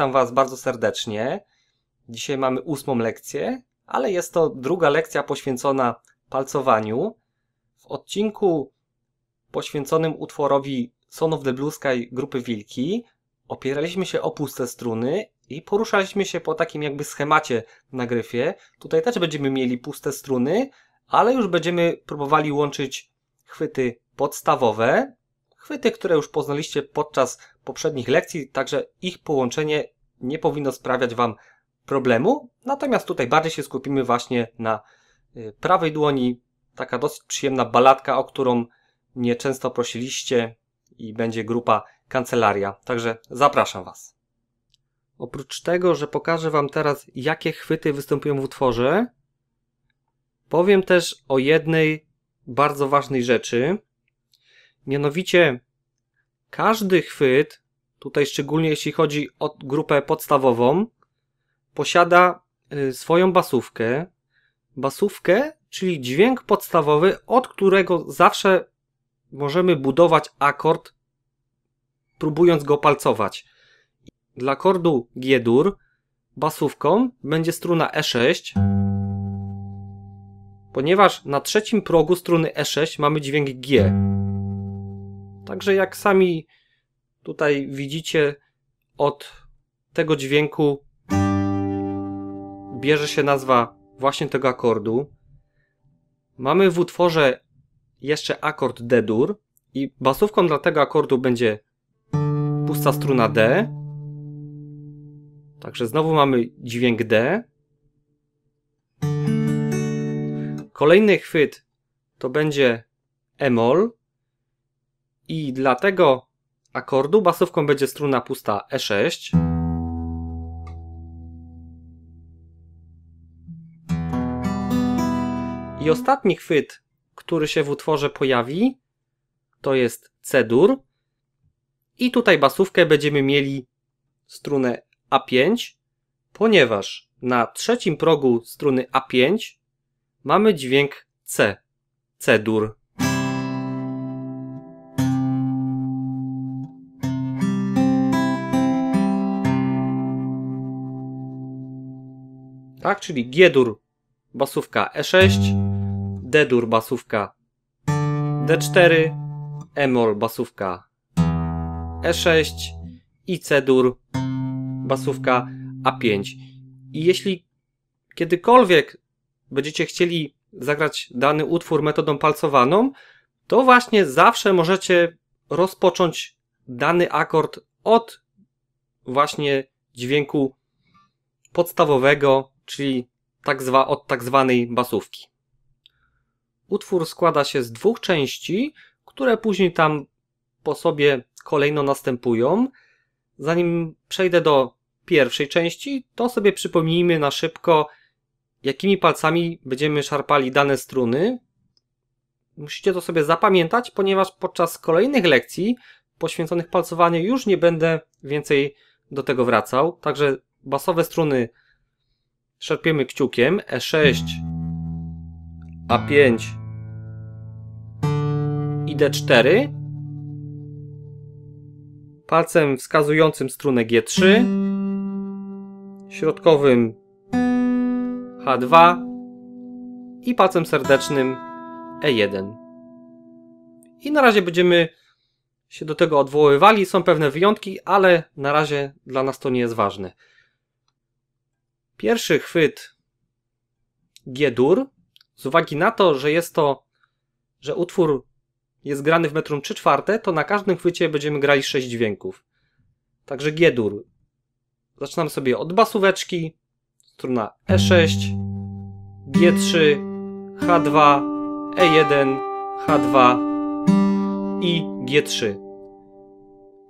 Witam Was bardzo serdecznie. Dzisiaj mamy ósmą lekcję, ale jest to druga lekcja poświęcona palcowaniu. W odcinku poświęconym utworowi Son of the Blue Sky grupy Wilki opieraliśmy się o puste struny i poruszaliśmy się po takim jakby schemacie na gryfie. Tutaj też będziemy mieli puste struny, ale już będziemy próbowali łączyć chwyty podstawowe, chwyty, które już poznaliście podczas poprzednich lekcji, także ich połączenie nie powinno sprawiać Wam problemu. Natomiast tutaj bardziej się skupimy właśnie na y, prawej dłoni. Taka dosyć przyjemna baladka, o którą mnie często prosiliście i będzie grupa Kancelaria. Także zapraszam Was. Oprócz tego, że pokażę Wam teraz, jakie chwyty występują w utworze, powiem też o jednej bardzo ważnej rzeczy. Mianowicie, każdy chwyt, tutaj szczególnie jeśli chodzi o grupę podstawową, posiada y, swoją basówkę. Basówkę, czyli dźwięk podstawowy, od którego zawsze możemy budować akord, próbując go palcować. Dla akordu G-dur basówką będzie struna E6, ponieważ na trzecim progu struny E6 mamy dźwięk G. Także jak sami tutaj widzicie, od tego dźwięku bierze się nazwa właśnie tego akordu. Mamy w utworze jeszcze akord D-dur i basówką dla tego akordu będzie pusta struna D. Także znowu mamy dźwięk D. Kolejny chwyt to będzie E-moll i dla tego akordu basówką będzie struna pusta E6. I ostatni chwyt, który się w utworze pojawi, to jest C-dur. I tutaj basówkę będziemy mieli strunę A5, ponieważ na trzecim progu struny A5 mamy dźwięk C, C-dur. Tak, czyli G-dur basówka E6, D-dur basówka D4, E-moll basówka E6 i C-dur basówka A5. I jeśli kiedykolwiek będziecie chcieli zagrać dany utwór metodą palcowaną, to właśnie zawsze możecie rozpocząć dany akord od właśnie dźwięku podstawowego, czyli tak zwa, od tak zwanej basówki. Utwór składa się z dwóch części, które później tam po sobie kolejno następują. Zanim przejdę do pierwszej części, to sobie przypomnijmy na szybko, jakimi palcami będziemy szarpali dane struny. Musicie to sobie zapamiętać, ponieważ podczas kolejnych lekcji poświęconych palcowaniu już nie będę więcej do tego wracał. Także basowe struny szarpiemy kciukiem E6, A5 i D4 palcem wskazującym strunę G3 środkowym H2 i palcem serdecznym E1. I na razie będziemy się do tego odwoływali. Są pewne wyjątki, ale na razie dla nas to nie jest ważne. Pierwszy chwyt G-dur, z uwagi na to, że jest to, że utwór jest grany w metrum 3 czwarte, to na każdym chwycie będziemy grali 6 dźwięków. Także G-dur. Zaczynamy sobie od basóweczki, struna E6, G3, H2, E1, H2 i G3.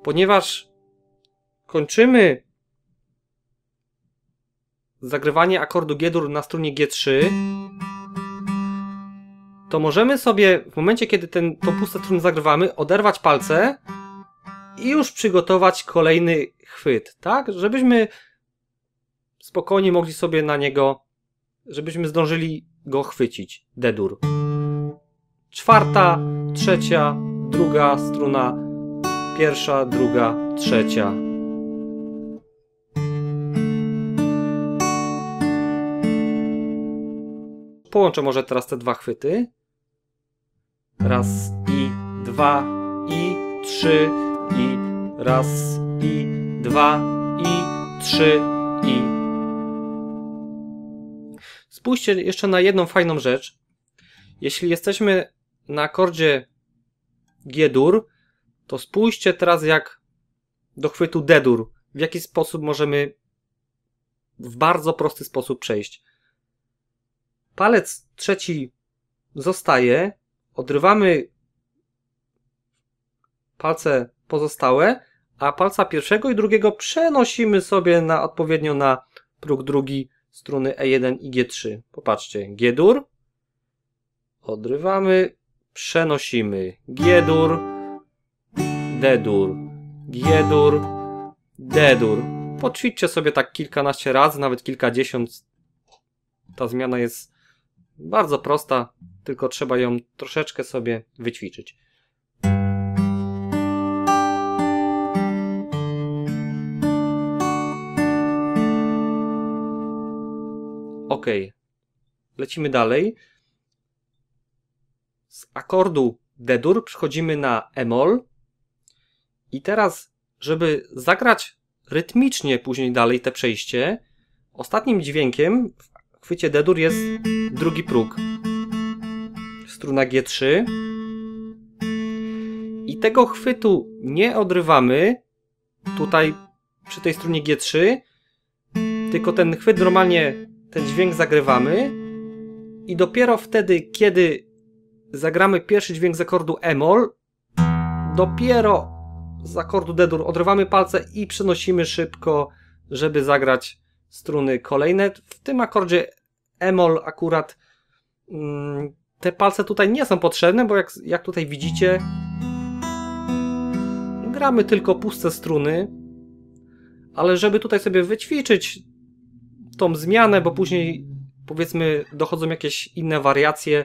Ponieważ kończymy zagrywanie akordu G-dur na strunie G3, to możemy sobie w momencie, kiedy ten, tą pustą strunę zagrywamy, oderwać palce i już przygotować kolejny chwyt, tak? Żebyśmy spokojnie mogli sobie na niego, żebyśmy zdążyli go chwycić. D-dur. Czwarta, trzecia, druga struna, pierwsza, druga, trzecia. Połączę może teraz te dwa chwyty. Raz i dwa i trzy i raz i dwa i trzy i. Spójrzcie jeszcze na jedną fajną rzecz. Jeśli jesteśmy na akordzie G-dur, to spójrzcie teraz jak do chwytu D-dur. W jaki sposób możemy w bardzo prosty sposób przejść. Palec trzeci zostaje, odrywamy palce pozostałe, a palca pierwszego i drugiego przenosimy sobie na odpowiednio na próg drugi struny E1 i G3. Popatrzcie, G-dur, odrywamy, przenosimy, G-dur, D-dur, G-dur, D-dur. Poćwiczcie sobie tak kilkanaście razy, nawet kilkadziesiąt. Ta zmiana jest bardzo prosta, tylko trzeba ją troszeczkę sobie wyćwiczyć. Ok. Lecimy dalej. Z akordu D-dur przechodzimy na E-moll. I teraz, żeby zagrać rytmicznie później dalej te przejście, ostatnim dźwiękiem w chwycie D-dur jest drugi próg. Struna G3. I tego chwytu nie odrywamy tutaj przy tej strunie G3, tylko ten chwyt normalnie, ten dźwięk zagrywamy i dopiero wtedy, kiedy zagramy pierwszy dźwięk z akordu E-moll, dopiero z akordu D-dur odrywamy palce i przenosimy szybko, żeby zagrać struny kolejne. W tym akordzie E-moll akurat mm, te palce tutaj nie są potrzebne, bo jak, jak tutaj widzicie gramy tylko puste struny, ale żeby tutaj sobie wyćwiczyć tą zmianę, bo później powiedzmy dochodzą jakieś inne wariacje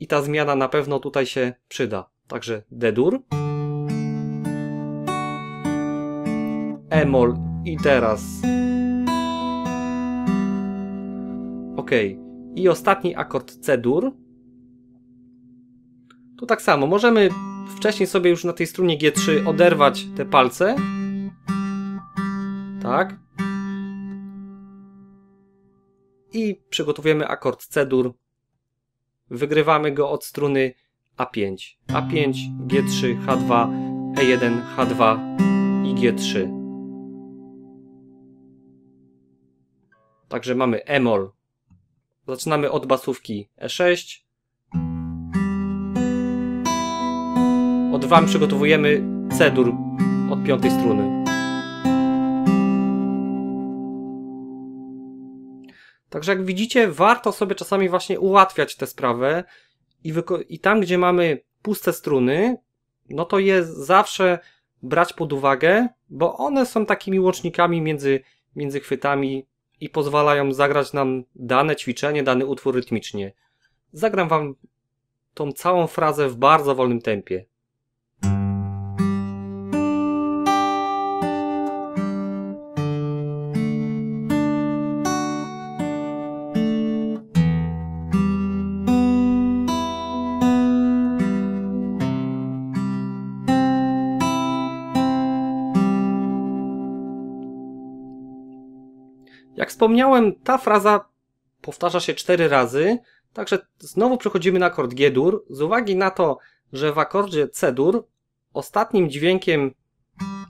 i ta zmiana na pewno tutaj się przyda. Także D-dur. E-moll i teraz. Ok. I ostatni akord C-dur. Tu tak samo. Możemy wcześniej sobie już na tej strunie G3 oderwać te palce. Tak. I przygotowujemy akord C-dur. Wygrywamy go od struny A5. A5, G3, H2, E1, H2 i G3. Także mamy E-moll. Zaczynamy od basówki E6. Od wam przygotowujemy C-dur od piątej struny. Także jak widzicie, warto sobie czasami właśnie ułatwiać tę sprawę i, i tam, gdzie mamy puste struny, no to je zawsze brać pod uwagę, bo one są takimi łącznikami między, między chwytami i pozwalają zagrać nam dane ćwiczenie, dany utwór rytmicznie. Zagram Wam tą całą frazę w bardzo wolnym tempie. Jak wspomniałem, ta fraza powtarza się cztery razy, także znowu przechodzimy na akord G-dur. Z uwagi na to, że w akordzie C-dur ostatnim dźwiękiem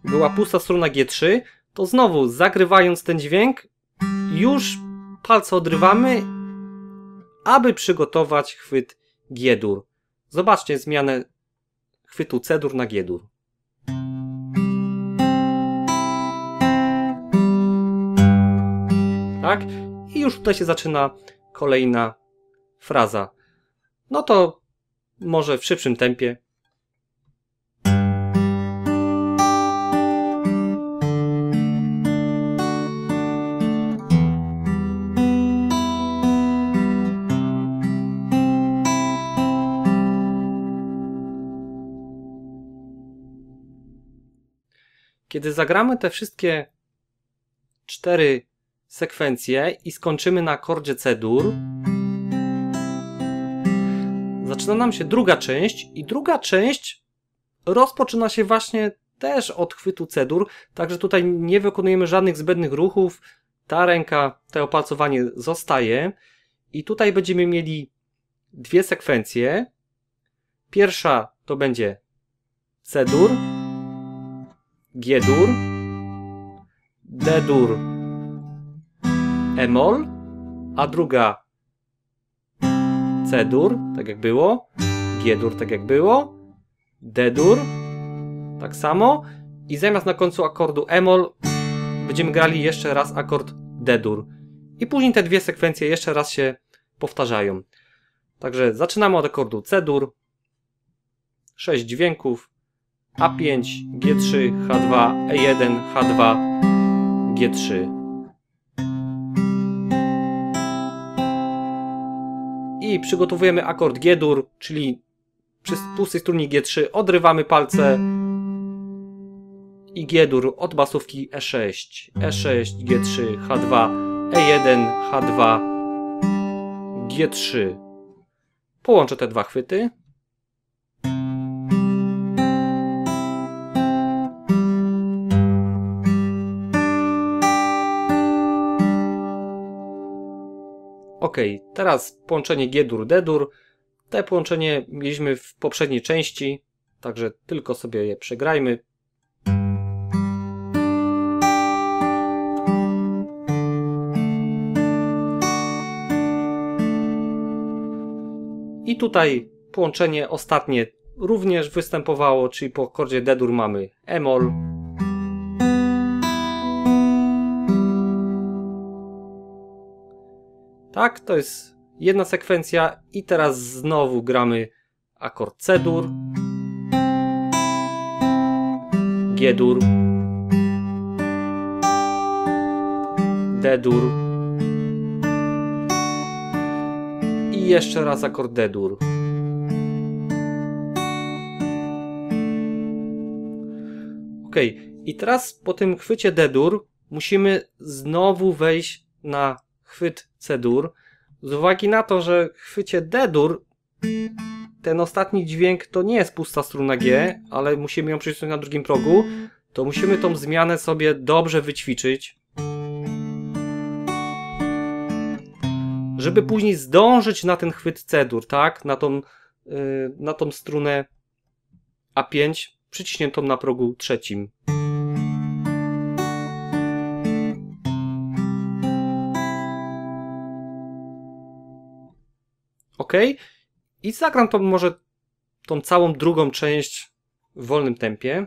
była pusta struna G3, to znowu zagrywając ten dźwięk, już palce odrywamy, aby przygotować chwyt G-dur. Zobaczcie zmianę chwytu C-dur na G-dur. Tak? I już tutaj się zaczyna kolejna fraza. No to może w szybszym tempie. Kiedy zagramy te wszystkie cztery sekwencję i skończymy na akordzie C-dur, zaczyna nam się druga część i druga część rozpoczyna się właśnie też od chwytu cedur, także tutaj nie wykonujemy żadnych zbędnych ruchów, ta ręka, to opalcowanie zostaje i tutaj będziemy mieli dwie sekwencje. Pierwsza to będzie C-dur, G-dur, D-dur, E-moll, a druga C-dur, tak jak było, G-dur, tak jak było, D-dur, tak samo i zamiast na końcu akordu E-moll będziemy grali jeszcze raz akord D-dur. I później te dwie sekwencje jeszcze raz się powtarzają. Także zaczynamy od akordu C-dur, 6 dźwięków, A5, G3, H2, E1, H2, G3. I przygotowujemy akord G-dur, czyli przy pustej strunie G3 odrywamy palce i G-dur od basówki E6, E6, G3, H2, E1, H2, G3. Połączę te dwa chwyty. Teraz połączenie G-dur, D-dur. Te połączenie mieliśmy w poprzedniej części, także tylko sobie je przegrajmy. I tutaj połączenie ostatnie również występowało, czyli po akordzie D-dur mamy E-moll. Tak, to jest jedna sekwencja i teraz znowu gramy akord C-dur, G-dur, D-dur. I jeszcze raz akord D-dur. Ok, i teraz po tym chwycie D-dur musimy znowu wejść na chwyt C-dur. Z uwagi na to, że w chwycie D-dur ten ostatni dźwięk to nie jest pusta struna G, ale musimy ją przycisnąć na drugim progu, to musimy tą zmianę sobie dobrze wyćwiczyć. Żeby później zdążyć na ten chwyt C-dur, tak? Na tą, yy, na tą strunę A5 przyciśniętą na progu trzecim. Ok. I zagram to może tą całą drugą część w wolnym tempie.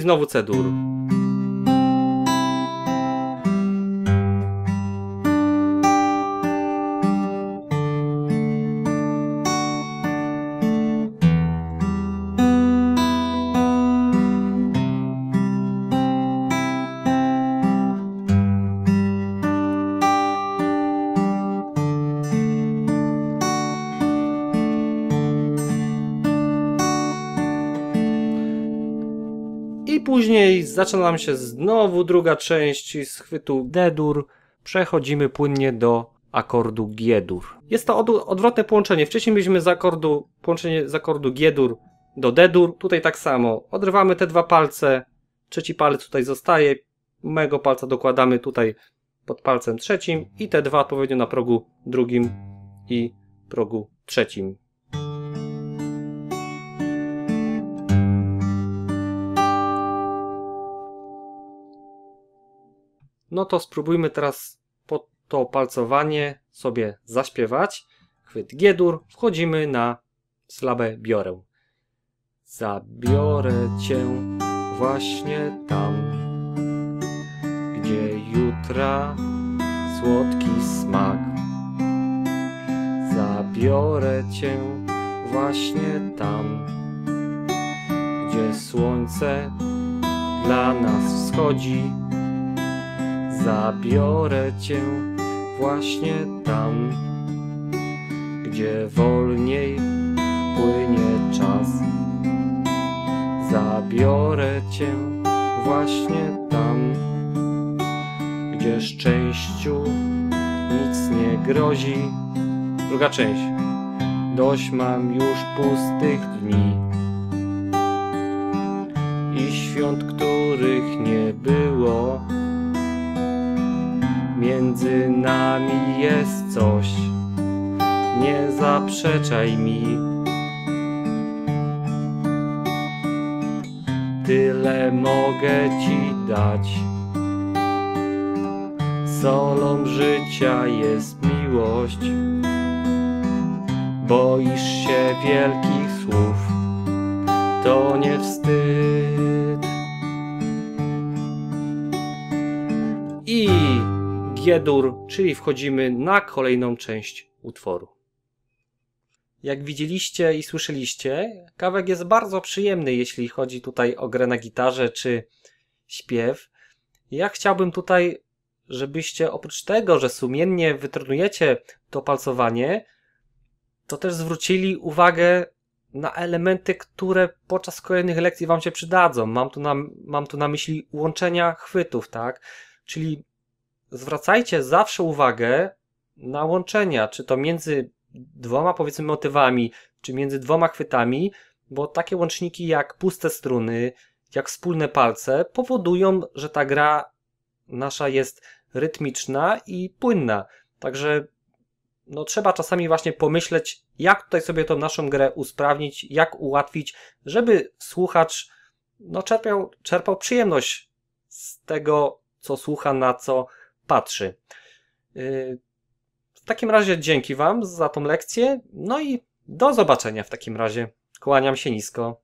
I znowu C-dur. I później zaczyna nam się znowu druga część z chwytu D-dur. Przechodzimy płynnie do akordu G-dur. Jest to od, odwrotne połączenie. Wcześniej mieliśmy z akordu, połączenie z akordu G-dur do D-dur. Tutaj tak samo. Odrywamy te dwa palce. Trzeci palec tutaj zostaje. Mego palca dokładamy tutaj pod palcem trzecim i te dwa odpowiednio na progu drugim i progu trzecim. No to spróbujmy teraz po to palcowanie sobie zaśpiewać. Chwyt G-dur, wchodzimy na slabę biorę. Zabiorę cię właśnie tam, gdzie jutra słodki smak. Zabiorę cię właśnie tam, gdzie słońce dla nas wschodzi. Zabiorę cię właśnie tam, gdzie wolniej płynie czas. Zabiorę cię właśnie tam, gdzie szczęściu nic nie grozi. Druga część. Dość mam już pustych dni i świąt, których nie było. Między nami jest coś, nie zaprzeczaj mi. Tyle mogę ci dać. Solą życia jest miłość. Boisz się wielkich słów, to nie wstyd. G-dur, czyli wchodzimy na kolejną część utworu. Jak widzieliście i słyszeliście, kawek jest bardzo przyjemny, jeśli chodzi tutaj o grę na gitarze czy śpiew. Ja chciałbym tutaj, żebyście oprócz tego, że sumiennie wytrenujecie to palcowanie, to też zwrócili uwagę na elementy, które podczas kolejnych lekcji Wam się przydadzą. Mam tu na, mam tu na myśli łączenia chwytów, tak? Czyli zwracajcie zawsze uwagę na łączenia, czy to między dwoma powiedzmy motywami, czy między dwoma chwytami, bo takie łączniki jak puste struny, jak wspólne palce powodują, że ta gra nasza jest rytmiczna i płynna. Także no, trzeba czasami właśnie pomyśleć, jak tutaj sobie tą naszą grę usprawnić, jak ułatwić, żeby słuchacz no, czerpał, czerpał przyjemność z tego, co słucha, na co patrzy. Yy, w takim razie dzięki Wam za tą lekcję, no i do zobaczenia w takim razie. Kłaniam się nisko.